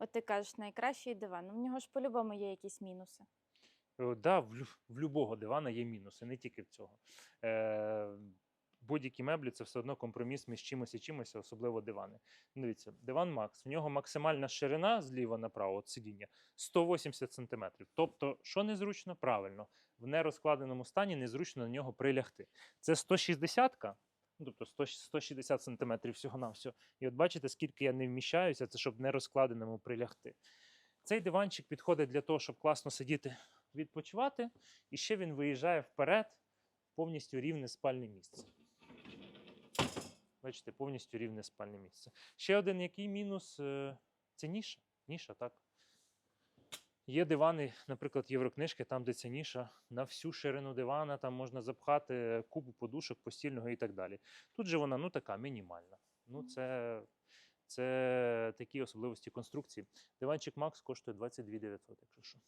От ти кажеш, найкращий диван. Ну, в нього ж по-любому є якісь мінуси. Е, Да, в, лю- в любого дивана є мінуси, не тільки в цього. Е, будь-які меблі це все одно компроміс між чимось і чимось, особливо дивани. Ну, Дивіться, диван Макс. В нього максимальна ширина зліва направо от сидіння 180 см. Тобто, що незручно? Правильно, в нерозкладеному стані незручно на нього прилягти. Це 160-ка, ну, тобто 100 160 см всього на всього. І от бачите, скільки я не вміщаюся, це щоб в нерозкладеному прилягти. Цей диванчик підходить для того, щоб класно сидіти відпочивати, і ще він виїжджає вперед повністю рівне спальне місце. Бачите, повністю рівне спальне місце. Ще один який мінус е, це ніша. Ніша, так. Є дивани, наприклад, єврокнижки, там, де ця ніша на всю ширину дивана, там можна запхати купу подушок, постільного і так далі. Тут же вона ну така мінімальна. Ну, це, це такі особливості конструкції. Диванчик Макс коштує 22 900, якщо що.